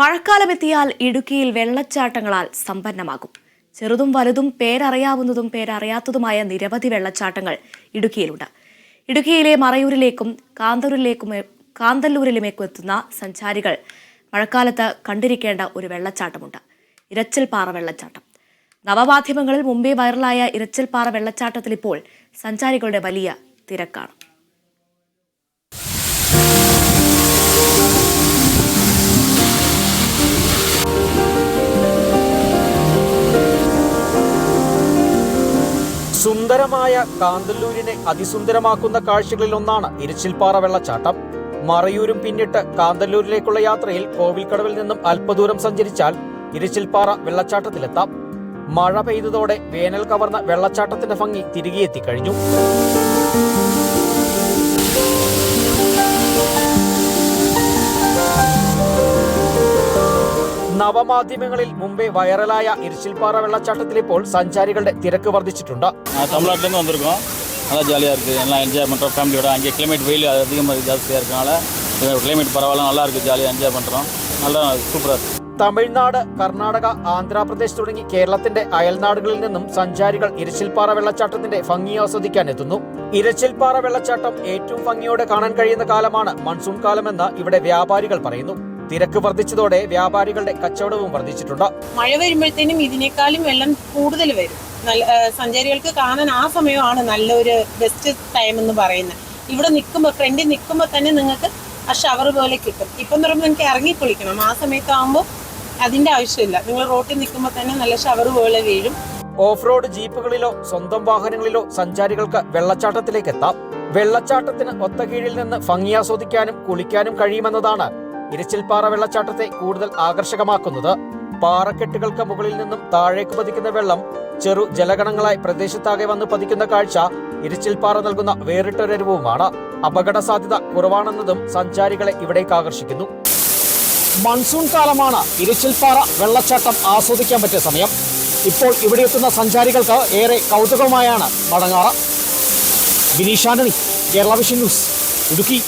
മഴക്കാലമെത്തിയാൽ ഇടുക്കിയിൽ വെള്ളച്ചാട്ടങ്ങളാൽ സമ്പന്നമാകും. ചെറുതും വലുതും പേരറിയാവുന്നതും പേരറിയാത്തതുമായ നിരവധി വെള്ളച്ചാട്ടങ്ങൾ ഇടുക്കിയിലുണ്ട്. ഇടുക്കിയിലെ മറയൂരിലേക്കും കാന്തൂരിലേക്കും കാന്തല്ലൂരിലുമേക്കും എത്തുന്ന സഞ്ചാരികൾ മഴക്കാലത്ത് കണ്ടിരിക്കേണ്ട ഒരു വെള്ളച്ചാട്ടമുണ്ട്. ഇരച്ചിൽപ്പാറ വെള്ളച്ചാട്ടം. നവമാധ്യമങ്ങളിൽ മുമ്പേ വൈറലായ ഇരച്ചിൽപ്പാറ വെള്ളച്ചാട്ടത്തിൽ ഇപ്പോൾ സഞ്ചാരികളുടെ വലിയ തിരക്കാണ്. സുന്ദരമായ കാന്തല്ലൂരിനെ അതിസുന്ദരമാക്കുന്ന കാഴ്ചകളിൽ ഒന്നാണ് ഇരിച്ചിൽപ്പാറ വെള്ളച്ചാട്ടം. മറയൂരും പിന്നിട്ട് കാന്തല്ലൂരിലേക്കുള്ള യാത്രയിൽ കോവിൽക്കടവിൽ നിന്നും അല്പദൂരം സഞ്ചരിച്ചാൽ ഇരിച്ചിൽപ്പാറ വെള്ളച്ചാട്ടത്തിലെത്താം. മഴ പെയ്തതോടെ വേനൽ കവർന്ന വെള്ളച്ചാട്ടത്തിന്റെ ഭംഗി തിരികെ നവമാധ്യമങ്ങളിൽ മുമ്പേ വൈറലായ ഇരിച്ചിൽപ്പാറ വെള്ളച്ചാട്ടത്തിൽ ഇപ്പോൾ சஞ்சாரிகளுடைய திறக்கு വർദ്ധിച്ചിട്ടുണ്ട് நான் தமிழ்நாட்டிலேருந்து வந்திருக்கோம் நல்லா ஜாலியாக இருக்குது எல்லாம் என்ஜாய் பண்ணுறோம் ஃபேமிலியோட அங்கே கிளைமேட் வெயில் அதிகமாக ஜாஸ்தியாக இருக்கனால கிளைமேட் பரவாயில்ல நல்லா இருக்குது ஜாலியாக என்ஜாய் பண்ணுறோம் நல்லா சூப்பராக இருக்குது തമിഴ്നാട് കർണാടക ആന്ധ്രാപ്രദേശ് തുടങ്ങി കേരളത്തിന്റെ അയൽനാടുകളിൽ നിന്നും സഞ്ചാരികൾ ഇരച്ചിൽപ്പാറ വെള്ളച്ചാട്ടത്തിന്റെ ഭംഗി ആസ്വദിക്കാൻ എത്തുന്നു ഇരച്ചിൽപ്പാറ വെള്ളച്ചാട്ടം ഏറ്റവും ഭംഗിയോടെ കാണാൻ കഴിയുന്ന കാലമാണ് മൺസൂൺ കാലമെന്ന് ഇവിടെ വ്യാപാരികൾ പറയുന്നു തിരക്ക് വർദ്ധിച്ചതോടെ വ്യാപാരികളുടെ കച്ചവടവും വർദ്ധിച്ചിട്ടുണ്ട്. മഴ വരുമ്പോഴത്തേനും ഇതിനേക്കാളും വെള്ളം കൂടുതൽ വരും. സഞ്ചാരികൾക്ക് കാണാൻ ആ സമയമാണ് നല്ലൊരു ബെസ്റ്റ് ടൈം എന്ന് പറയുന്നത്. ഇവിടെ നിൽക്കുമ്പോൾ ഫ്രണ്ടിൽ നിൽക്കുമ്പോൾ തന്നെ നിങ്ങൾക്ക് ആ ഷവർ പോലെ കിട്ടും. ഇപ്പം എന്ന് പറയുമ്പോൾ നിങ്ങൾക്ക് ഇറങ്ങി കുളിക്കണം. ആ സമയത്താകുമ്പോൾ അതിന്റെ ആവശ്യമില്ല. നിങ്ങൾ റോട്ടിൽ നിൽക്കുമ്പോൾ തന്നെ നല്ല ഷവർ പോലെ വീഴും. ഓഫ് റോഡ് ജീപ്പുകളിലോ സ്വന്തം വാഹനങ്ങളിലോ സഞ്ചാരികൾക്ക് വെള്ളച്ചാട്ടത്തിലേക്ക് എത്താം. വെള്ളച്ചാട്ടത്തിന് ഒത്ത കീഴിൽ നിന്ന് ഭംഗി ആസ്വദിക്കാനും കുളിക്കാനും കഴിയുമെന്നതാണ് ഇരച്ചിൽപ്പാറ വെള്ളച്ചാട്ടത്തെ കൂടുതൽ ആകർഷകമാക്കുന്നത്. പാറക്കെട്ടുകൾക്ക് മുകളിൽ നിന്നും താഴേക്ക് പതിക്കുന്ന വെള്ളം ചെറു ജലഗണങ്ങളായി പ്രദേശത്താകെ വന്ന് പതിക്കുന്ന കാഴ്ച ഇരച്ചിൽപ്പാറ നൽകുന്ന വേറിട്ടൊരനുഭവമാണ്. അപകട സാധ്യത കുറവാണെന്നതും സഞ്ചാരികളെ ഇവിടേക്ക് ആകർഷിക്കുന്നു. മൺസൂൺ കാലമാണ് ഇരച്ചിൽപ്പാറ വെള്ളച്ചാട്ടം ആസ്വദിക്കാൻ പറ്റിയ സമയം. ഇപ്പോൾ ഇവിടെ എത്തുന്ന സഞ്ചാരികൾക്ക് ഏറെ കൗതുകമായാണ് മടങ്ങാറ്. Vineesh Antony Kerala vision news Idukki.